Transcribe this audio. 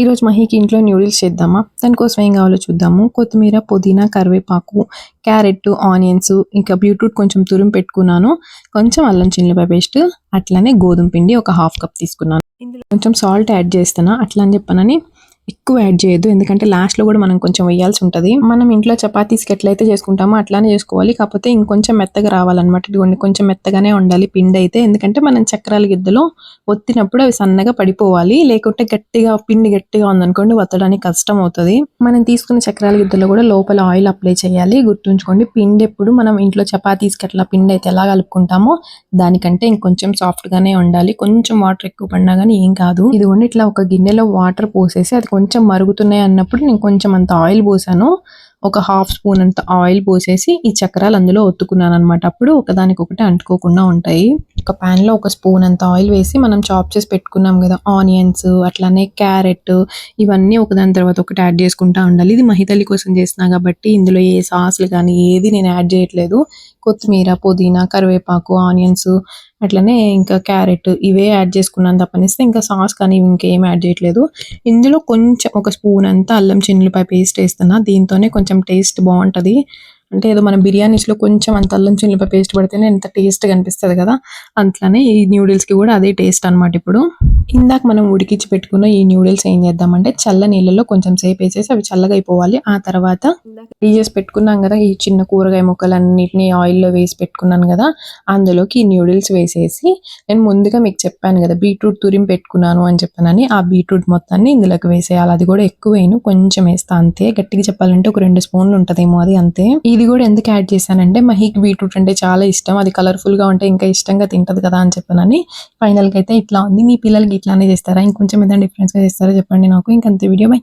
ఈరోజు మహికి ఇంట్లో న్యూడిల్స్ చేద్దామా? దానికోసం ఏం కావాలో చూద్దాము. కొత్తిమీర పుదీనా కరివేపాకు క్యారెట్ ఆనియన్స్ ఇంకా బీట్రూట్ కొంచెం తురిమి పెట్టుకున్నాను. కొంచెం అల్లం చిల్లిపాయ పేస్ట్ అట్లానే గోధుమ పిండి ఒక హాఫ్ కప్ తీసుకున్నాను. ఇందులో కొంచెం సాల్ట్ యాడ్ చేస్తాను అట్లా అని చెప్పనని ఎక్కువ యాడ్ చేయొద్దు. ఎందుకంటే లాస్ట్లో కూడా మనం కొంచెం వేయాల్సి ఉంటుంది. మనం ఇంట్లో చపాతీస్కి ఎట్లయితే చేసుకుంటామో అట్లానే చేసుకోవాలి. కాకపోతే ఇంకొంచెం మెత్తగా రావాలన్నమాట. ఇదిగోండి కొంచెం మెత్తగానే ఉండాలి పిండి అయితే. ఎందుకంటే మనం చక్రాల గిద్దలో ఒత్తినప్పుడు అవి సన్నగా పడిపోవాలి. లేకుంటే గట్టిగా పిండి గట్టిగా ఉందనుకోండి ఒత్తడానికి కష్టం అవుతుంది. మనం తీసుకున్న చక్రాల గిద్దలో కూడా లోపల ఆయిల్ అప్లై చేయాలి. గుర్తుంచుకోండి పిండి ఎప్పుడు మనం ఇంట్లో చపాతీస్కి అట్లా పిండి అయితే ఎలా కలుపుకుంటామో దానికంటే ఇంకొంచెం సాఫ్ట్ గానే ఉండాలి. కొంచెం వాటర్ ఎక్కువ పడినా కానీ ఏం కాదు. ఇదిగోండి ఇట్లా ఒక గిన్నెలో వాటర్ పోసేసి అది కొంచెం మరుగుతున్నాయి అన్నప్పుడు నేను కొంచెం అంత ఆయిల్ పోసాను. ఒక హాఫ్ స్పూన్ అంత ఆయిల్ పోసేసి ఈ చక్రాలు అందులో ఒత్తుకున్నాను అనమాట అప్పుడు ఒకదానికొకటి అంటుకోకుండా ఉంటాయి. ఒక ప్యాన్లో లో ఒక స్పూన్ అంత ఆయిల్ వేసి మనం చాప్ చేసి పెట్టుకున్నాం కదా ఆనియన్స్ అట్లానే క్యారెట్ ఇవన్నీ ఒకదాని తర్వాత ఒకటి యాడ్ చేసుకుంటా ఉండాలి. ఇది మహితల్లి కోసం చేసినా కాబట్టి ఇందులో ఏ సాస్లు కానీ ఏది నేను యాడ్ చేయట్లేదు. కొత్తిమీర పుదీనా కరివేపాకు ఆనియన్స్ అట్లనే ఇంకా క్యారెట్ ఇవే యాడ్ చేసుకున్నాను తప్పనిస్తే ఇంకా సాస్ కానీ ఇంకేం యాడ్ చేయట్లేదు. ఇందులో కొంచెం ఒక స్పూన్ అంతా అల్లం చిన్నులపై పేస్ట్ వేస్తున్నా. దీంతోనే కొంచెం టేస్ట్ బాగుంటది. అంటే ఏదో మన బిర్యానీస్లో కొంచెం అంత అల్లం చిన్నులపాయ పేస్ట్ పడితేనే ఎంత టేస్ట్ కనిపిస్తుంది కదా. అట్లనే ఈ న్యూడిల్స్కి కి కూడా అదే టేస్ట్ అన్నమాట ఇప్పుడు. ఇందాక మనం ఉడికించి పెట్టుకున్న ఈ నూడిల్స్ ఏం చేద్దామంటే చల్ల నీళ్ళలో కొంచెం సేపు వేసేసి అవి చల్లగా అయిపోవాలి. ఆ తర్వాత రెడీ చేసి పెట్టుకున్నాం కదా ఈ చిన్న కూరగాయ ముక్కలన్నిటిని ఆయిల్లో వేసి పెట్టుకున్నాను కదా అందులోకి ఈ నూడిల్స్ వేసేసి నేను ముందుగా మీకు చెప్పాను కదా బీట్రూట్ తురిమి పెట్టుకున్నాను అని చెప్పానని ఆ బీట్రూట్ మొత్తాన్ని ఇందులోకి వేసేయాలి. అది కూడా ఎక్కువ వేయను కొంచెం వేస్తా అంతే. గట్టిగా చెప్పాలంటే ఒక రెండు స్పూన్లు ఉంటదేమో అది అంతే. ఇది కూడా ఎందుకు యాడ్ చేశానంటే మహికి బీట్రూట్ అంటే చాలా ఇష్టం అది కలర్ఫుల్గా ఉంటే ఇంకా ఇష్టంగా తింటది కదా అని చెప్పానని ఫైనల్గా అయితే ఇట్లా ఉంది. మీ పిల్లలకి ఇట్లానే చేస్తారా? ఇంకొంచెం ఏదైనా డిఫరెన్స్గా చేస్తారా? చెప్పండి నాకు. ఇంకంతే. Video by